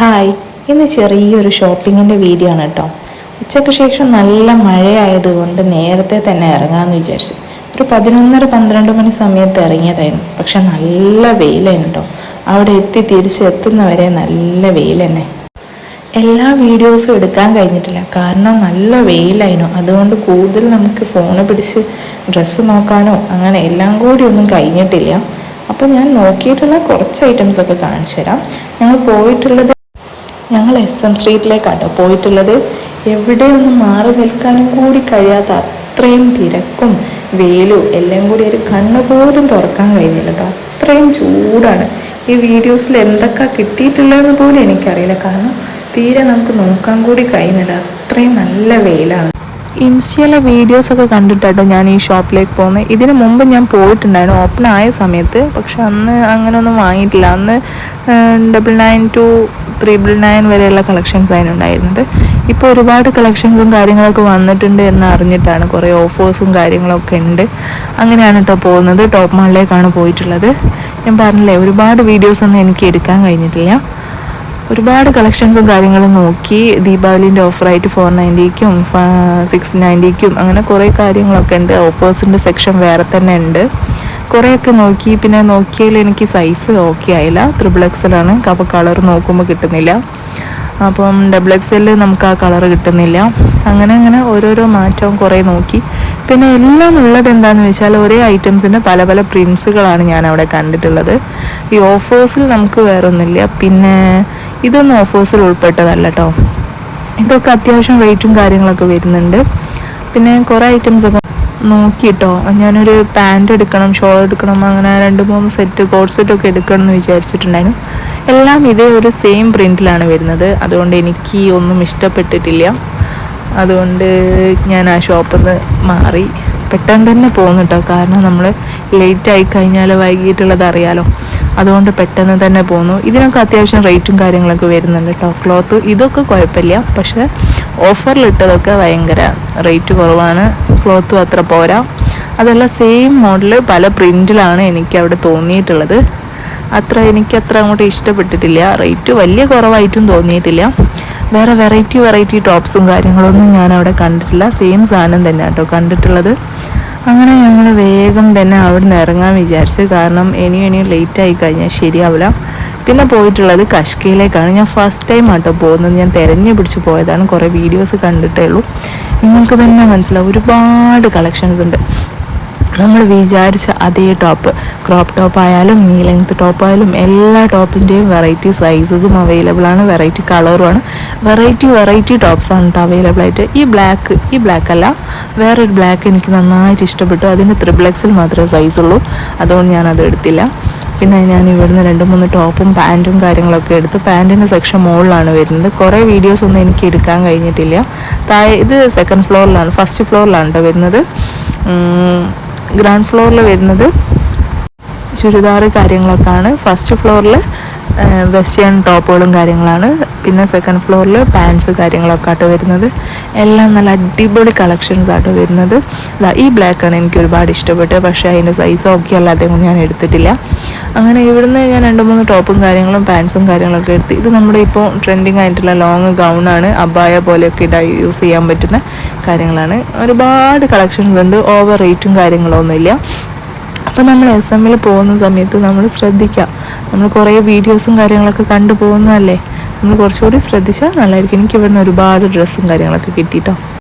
Hi ഇന്ന് ചെറിയൊരു ഷോപ്പിങ്ങിന്റെ video ആണ് കേട്ടോ. ഉച്ചയ്ക്ക് ശേഷം നല്ല മഴയായതുകൊണ്ട് നേരത്തെ തന്നെ ഇറങ്ങാമെന്ന് വിചാരിച്ചു. ഒരു പതിനൊന്നര പന്ത്രണ്ട് മണി സമയത്ത് ഇറങ്ങിയതായിരുന്നു. പക്ഷെ നല്ല വെയിലായിരുന്നു കേട്ടോ. അവിടെ എത്തി തിരിച്ചെത്തുന്നവരെ നല്ല വെയിൽ തന്നെ എല്ലാ വീഡിയോസും എടുക്കാൻ കഴിഞ്ഞിട്ടില്ല. കാരണം നല്ല വെയിലായിരുന്നു. അതുകൊണ്ട് കൂടുതൽ നമുക്ക് ഫോണ് പിടിച്ച് ഡ്രസ്സ് നോക്കാനോ അങ്ങനെ എല്ലാം കൂടി ഒന്നും കഴിഞ്ഞിട്ടില്ല. അപ്പോൾ ഞാൻ നോക്കിയിട്ടുള്ള കുറച്ച് ഐറ്റംസൊക്കെ കാണിച്ചു തരാം ഞങ്ങൾ പോയിട്ടുള്ളത് ഞങ്ങൾ എസ് എം സ്ട്രീറ്റിലേക്കാട്ടോ പോയിട്ടുള്ളത്. എവിടെയൊന്നും മാറി നിൽക്കാനും കൂടി കഴിയാത്ത അത്രയും തിരക്കും വെയിലും എല്ലാം കൂടി ഒരു കണ്ണ് പോലും തുറക്കാൻ കഴിഞ്ഞില്ല കേട്ടോ. അത്രയും ചൂടാണ്. ഈ വീഡിയോസിൽ എന്തൊക്കെ കിട്ടിയിട്ടുള്ളതെന്ന് പോലും എനിക്കറിയില്ല. കാരണം തീരെ നമുക്ക് നോക്കാൻ കൂടി കഴിയുന്നില്ല. അത്രയും നല്ല വെയിലാണ്. ഇൻസ്റ്റയിലെ വീഡിയോസൊക്കെ കണ്ടിട്ടാട്ടോ ഞാൻ ഈ ഷോപ്പിലേക്ക് പോകുന്നത്. ഇതിന് മുമ്പ് ഞാൻ പോയിട്ടുണ്ടായിരുന്നു. ഓപ്പൺ ആയ സമയത്ത്. പക്ഷെ അന്ന് അങ്ങനെ ഒന്നും വാങ്ങിയിട്ടില്ല. അന്ന് double nine two triple nine വരെയുള്ള കളക്ഷൻസ് അതിനുണ്ടായിരുന്നത്. ഇപ്പോൾ ഒരുപാട് കളക്ഷൻസും കാര്യങ്ങളൊക്കെ വന്നിട്ടുണ്ട് എന്ന് അറിഞ്ഞിട്ടാണ് കുറേ ഓഫേഴ്സും കാര്യങ്ങളൊക്കെ ഉണ്ട്. അങ്ങനെയാണ് കേട്ടോ പോകുന്നത്. ടോപ്പ് മാളിലേക്കാണ് പോയിട്ടുള്ളത്. ഞാൻ പറഞ്ഞില്ലേ ഒരുപാട് വീഡിയോസൊന്നും എനിക്ക് എടുക്കാൻ കഴിഞ്ഞിട്ടില്ല. ഒരുപാട് കളക്ഷൻസും കാര്യങ്ങളും നോക്കി ദീപാവലിന്റെ ഓഫറായിട്ട് ഫോർ നയന്റിക്കും സിക്സ് നയന്റിക്കും അങ്ങനെ കുറേ കാര്യങ്ങളൊക്കെ ഉണ്ട്. ഓഫേഴ്സിന്റെ സെക്ഷൻ വേറെ തന്നെ ഉണ്ട്. കുറേയൊക്കെ നോക്കി പിന്നെ നോക്കിയതിൽ എനിക്ക് സൈസ് ഓക്കെ ആയില്ല. ത്രിബിൾ എക്സലാണ് അപ്പോൾ കളർ നോക്കുമ്പോൾ കിട്ടുന്നില്ല. അപ്പം ഡബിൾ എക്സ് നമുക്ക് ആ കളർ കിട്ടുന്നില്ല. അങ്ങനെ അങ്ങനെ ഓരോരോ മാറ്റവും കുറേ നോക്കി. പിന്നെ എല്ലാം ഉള്ളത് എന്താണെന്ന് വെച്ചാൽ ഒരേ ഐറ്റംസിന്റെ പല പല പ്രിൻസുകളാണ് ഞാൻ അവിടെ കണ്ടിട്ടുള്ളത്. ഈ ഓഫേഴ്സിൽ നമുക്ക് വേറൊന്നുമില്ല. പിന്നെ ഇതൊന്നും ഓഫേഴ്സിൽ ഉൾപ്പെട്ടതല്ല കേട്ടോ ഇതൊക്കെ അത്യാവശ്യം റേറ്റും കാര്യങ്ങളൊക്കെ വരുന്നുണ്ട്. പിന്നെ കുറേ ഐറ്റംസ് ഒക്കെ നോക്കിട്ടോ. ഞാനൊരു പാന്റ് എടുക്കണം ഷോൾ എടുക്കണം അങ്ങനെ രണ്ട് മൂന്ന് സെറ്റ് കോഡ് സെറ്റ് ഒക്കെ എടുക്കണം എന്ന് വിചാരിച്ചിട്ടുണ്ടായിരുന്നു. എല്ലാം ഇതേ ഒരു സെയിം പ്രിന്റിലാണ് വരുന്നത്. അതുകൊണ്ട് എനിക്ക് ഒന്നും ഇഷ്ടപ്പെട്ടിട്ടില്ല. അതുകൊണ്ട് ഞാൻ ആ ഷോപ്പിൽ നിന്ന് മാറി. പെട്ടെന്ന് തന്നെ പോകുന്നു കേട്ടോ കാരണം നമ്മൾ ലേറ്റ് ആയി കഴിഞ്ഞാൽ വൈകിട്ടുള്ളത് അറിയാലോ. അതുകൊണ്ട് പെട്ടെന്ന് തന്നെ പോന്നു. ഇതിനൊക്കെ അത്യാവശ്യം റേറ്റും കാര്യങ്ങളൊക്കെ വരുന്നുണ്ട് കേട്ടോ ക്ലോത്ത് ഇതൊക്കെ കുഴപ്പമില്ല. പക്ഷേ ഓഫറിലിട്ടതൊക്കെ ഭയങ്കര റേറ്റ് കുറവാണ്. ക്ലോത്തും അത്ര പോരാ. അതല്ല സെയിം മോഡൽ പല പ്രിന്റിലാണ് എനിക്ക് അവിടെ തോന്നിയിട്ടുള്ളത്. അത്ര എനിക്ക് അത്ര അങ്ങോട്ട് ഇഷ്ടപ്പെട്ടിട്ടില്ല. റേറ്റ് വലിയ കുറവായിട്ടും തോന്നിയിട്ടില്ല. വേറെ വെറൈറ്റി വെറൈറ്റി ടോപ്സും കാര്യങ്ങളൊന്നും ഞാൻ അവിടെ കണ്ടിട്ടില്ല. സെയിം സാധനം തന്നെ കേട്ടോ കണ്ടിട്ടുള്ളത്. അങ്ങനെ ഞങ്ങൾ വേഗം തന്നെ അവിടെ നിന്ന് ഇറങ്ങാൻ വിചാരിച്ചു. കാരണം ഇനിയും ഇനിയും ലേറ്റ് ആയി കഴിഞ്ഞാൽ ശരിയാവില്ല. പിന്നെ പോയിട്ടുള്ളത് കഷ്കയിലേക്കാണ് ഞാൻ ഫസ്റ്റ് ടൈം ആട്ടോ പോകുന്നത്. ഞാൻ തിരഞ്ഞു പിടിച്ച് പോയതാണ്. കുറേ വീഡിയോസ് കണ്ടിട്ടേ ഉള്ളൂ. നിങ്ങൾക്ക് തന്നെ മനസ്സിലാവും. ഒരുപാട് കളക്ഷൻസ് ഉണ്ട്. നമ്മൾ വിചാരിച്ച അതേ ടോപ്പ് ക്രോപ്പ് ടോപ്പ് ആയാലും നീ ലെങ്ത് ടോപ്പ് ആയാലും എല്ലാ ടോപ്പിന്റെയും വെറൈറ്റി സൈസസും അവൈലബിൾ ആണ്. വെറൈറ്റി കളറുമാണ് വെറൈറ്റി വെറൈറ്റി ടോപ്സ് ആണ് കേട്ടോ അവൈലബിൾ ആയിട്ട്. ഈ ബ്ലാക്ക് ഈ ബ്ലാക്ക് അല്ല. വേറൊരു ബ്ലാക്ക് എനിക്ക് നന്നായിട്ട് ഇഷ്ടപ്പെട്ടു. അതിന് ത്രിബ്ലക്സിൽ മാത്രമേ സൈസ് ഉള്ളൂ. അതുകൊണ്ട് ഞാനത് എടുത്തില്ല. പിന്നെ ഞാൻ ഇവിടുന്ന് രണ്ട് മൂന്ന് ടോപ്പും പാന്റും കാര്യങ്ങളൊക്കെ എടുത്ത് പാന്റിന്റെ സെക്ഷൻ മുകളിലാണ് വരുന്നത്. കുറേ വീഡിയോസ് ഒന്നും എനിക്ക് എടുക്കാൻ കഴിഞ്ഞിട്ടില്ല. താഴെ ഇത് സെക്കൻഡ് ഫ്ലോറിലാണ് ഫസ്റ്റ് ഫ്ലോറിലാണ് കേട്ടോ വരുന്നത്. ഗ്രൗണ്ട് ഫ്ലോറിൽ വരുന്നത് ചുരിദാർ കാര്യങ്ങളൊക്കെയാണ്. ഫസ്റ്റ് ഫ്ലോറിൽ വെസ്റ്റേൺ ടോപ്പുകളും കാര്യങ്ങളാണ്. പിന്നെ സെക്കൻഡ് ഫ്ലോറിൽ പാൻസ് കാര്യങ്ങളൊക്കെ ആട്ടോ വരുന്നത്. എല്ലാം നല്ല അടിപൊളി കളക്ഷൻസ് ആട്ടോ വരുന്നത്. ഈ ബ്ലാക്കാണ് എനിക്ക് ഒരുപാട് ഇഷ്ടപ്പെട്ട് പക്ഷേ അതിന്റെ സൈസ് ഓക്കെ അല്ലാതെ ഞാൻ എടുത്തിട്ടില്ല. അങ്ങനെ ഇവിടുന്ന് ഞാൻ രണ്ട് മൂന്ന് ടോപ്പും കാര്യങ്ങളും പാൻസും കാര്യങ്ങളൊക്കെ എടുത്ത്. ഇത് നമ്മുടെ ഇപ്പോൾ ട്രെൻഡിങ് ആയിട്ടുള്ള ലോങ് ഗൗണാണ് അബായ പോലെയൊക്കെ ഇടാൻ യൂസ് ചെയ്യാൻ പറ്റുന്ന കാര്യങ്ങളാണ്. ഒരുപാട് കളക്ഷൻസ് ഉണ്ട്. ഓവർ റേറ്റും കാര്യങ്ങളൊന്നുമില്ല. അപ്പോൾ നമ്മൾ എസ് എമ്മിൽ പോകുന്ന സമയത്ത് നമ്മൾ ശ്രദ്ധിക്കാം. നമ്മൾ കുറേ വീഡിയോസും കാര്യങ്ങളൊക്കെ കണ്ടു പോകുന്നതല്ലേ? നമ്മൾ കുറച്ചുകൂടി ശ്രദ്ധിച്ചാൽ നല്ലതായിരിക്കും. എനിക്ക് ഇവിടുന്ന് ഒരുപാട് ഡ്രസ്സും കാര്യങ്ങളൊക്കെ കിട്ടിയിട്ടോ